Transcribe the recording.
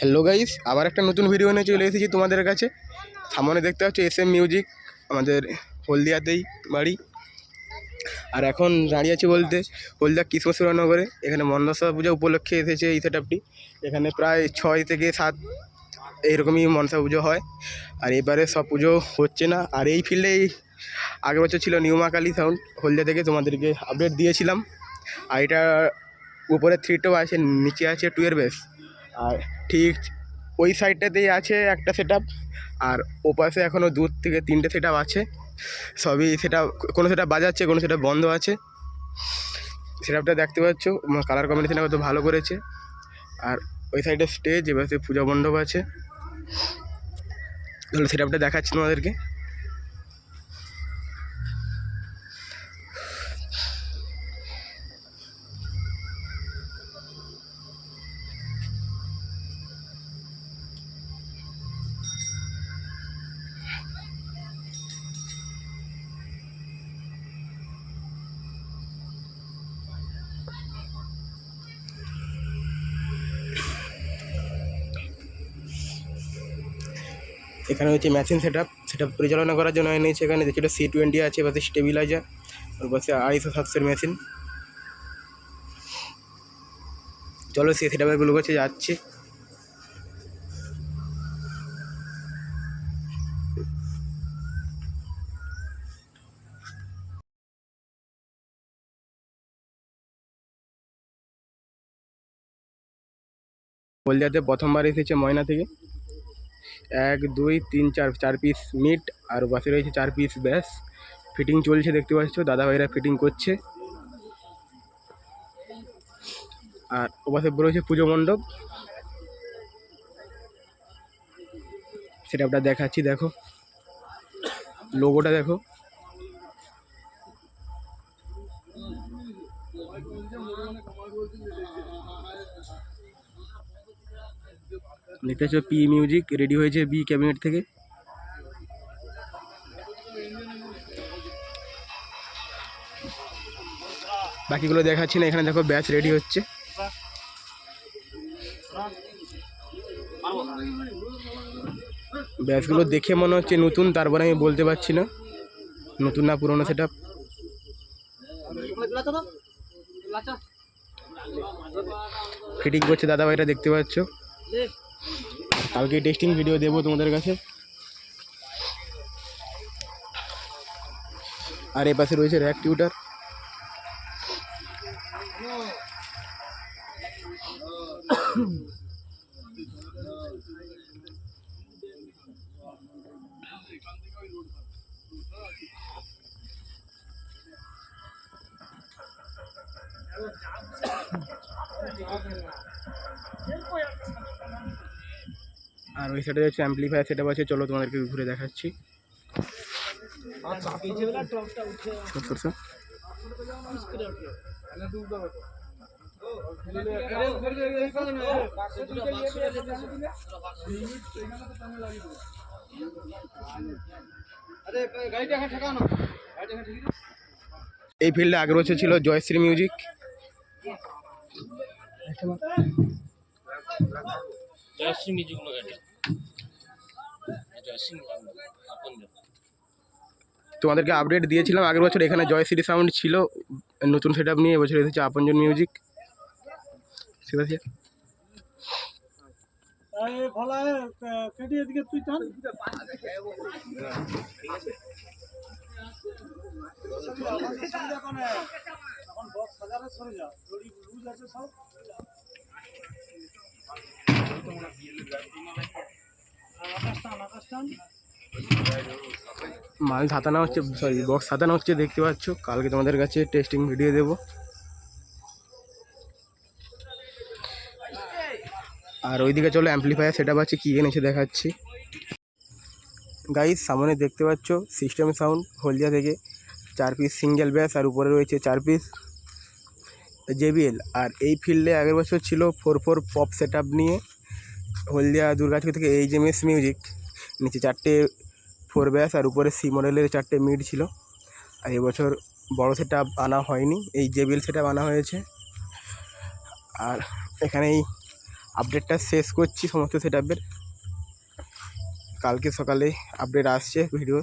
Hello guys আবার একটা নতুন ভিডিও নিয়ে চলে এসেছি তোমাদের কাছে। সামনে দেখতে পাচ্ছ এস এম মিউজিক আমাদের হলদিয়াতেই বাড়ি। আর এখন দাঁড়িয়ে আছি বলতে হলদিয়া কৃষ্ণচূড়ানগরে এখানে মনসা পূজা উপলক্ষে এসেছে এই সেট এখানে প্রায় ছয় থেকে সাত এইরকমই মনসা পুজো হয়। আর এবারে সব পুজো হচ্ছে না। আর এই ফিল্ডেই আগের বছর ছিল নিউ মা কালী সাউন্ড হলদিয়া থেকে তোমাদেরকে আপডেট দিয়েছিলাম। আর এটা উপরে থ্রি টু আছে, নিচে আছে টুয়ের বেস আর ঠিক ওই সাইডটাতেই আছে একটা সেট আর ওপাশে এখনও দূর থেকে তিনটে সেট আছে। সবই সেটা কোনো সেটা বাজাচ্ছে, কোনো সেটা বন্ধ আছে। সেটআপটা দেখতে পাচ্ছ কালার কম্বিনেশন কত ভালো করেছে। আর ওই সাইডে স্টেজ এবার সে পূজা মণ্ডপ আছে। তাহলে সেটআপটা দেখাচ্ছি তোমাদেরকে। এখানে হচ্ছে মেশিন সেট আপ সেটা পরিচালনা করার জন্য এনেছে এখানে। যেটা সি টোয়েন্টি আছে, পাশে স্টেবিলাইজার আর পাশে আড়াইশো সাতশোর মেশিন চলো সে সেট আপগুলো কাছে যাচ্ছি। হলদিয়াতে প্রথমবার এসেছে ময়না থেকে। এক, দুই, তিন, চার চার পিস মিট আর বাসে রয়েছে চার পিস ব্যাস। ফিটিং চলছে, দেখতে পাচ্ছ, দাদা ভাইরা ফিটিং করছে। আর ওপাশে পাশে রয়েছে পুজো মণ্ডপ। সেটা আপনার দেখাচ্ছি, দেখো। লোগোটা দেখো। দেখতে পাচ্ছ পি মিউজিক রেডি হয়েছে বি ক্যাবিনেট থেকে। বাকিগুলো দেখাচ্ছি না, এখানে দেখো ব্যাচ রেডি হচ্ছে। ব্যাচগুলো দেখে মনে হচ্ছে নতুন, তারপরে আমি বলতে পারছি না। নতুন না পুরোনো সেটা ফিটিং করছে দাদা ভাইরা দেখতে পাচ্ছ? কালকে টেস্টিং ভিডিও দেবো তোমাদের কাছে। আর এ পাশে রয়েছে র্যাক টিউটার আর ওই সাইডে হচ্ছে অ্যাম্পলিফায়ার সেটা আছে চলো তোমাদেরকে ঘুরে দেখাচ্ছি। এই ফিল্ডে আগের বছর ছিল জয়শ্রী মিউজিক জয়শ্রী মিউজিক তোমাদেরকে আপডেট দিয়েছিলাম, আগের বছর এখানে জয়শ্রী সাউন্ড ছিল, নতুন সেট নিয়ে এবছর এসেছে আপনজন মিউজিক ঠিক আছে সব মাল সাতানো হচ্ছে সরি বক্স সাতানো হচ্ছে, দেখতে পাচ্ছ। কালকে তোমাদের কাছে টেস্টিং ভিডিও দেবো। আর ওইদিকে চলো অ্যাম্পলিফায়ার সেট আপ আছে, কী এনেছে দেখাচ্ছি। গাইস সামনে দেখতে পাচ্ছ সিস্টেম সাউন্ড হলদিয়া থেকে। চার পিস সিঙ্গেল ব্যাস আর উপরে রয়েছে চার পিস জেবিএল আর এই ফিল্ডে আগের বছর ছিল ফোর ফোর পপ সেট নিয়ে। হলদিয়া দুর্গাচক থেকে এইচ এম এস মিউজিক নিচে চারটে ফোর ব্যাস আর উপরে সি মডেলের চারটে মিড ছিল। আর এবছর বড়ো সেট আনা হয়নি, এই জেবিএল সেট আনা হয়েছে। আর এখানেই আপডেটটা শেষ করছি সমস্ত সেট আপের কালকে সকালে আপডেট আসছে ভিডিও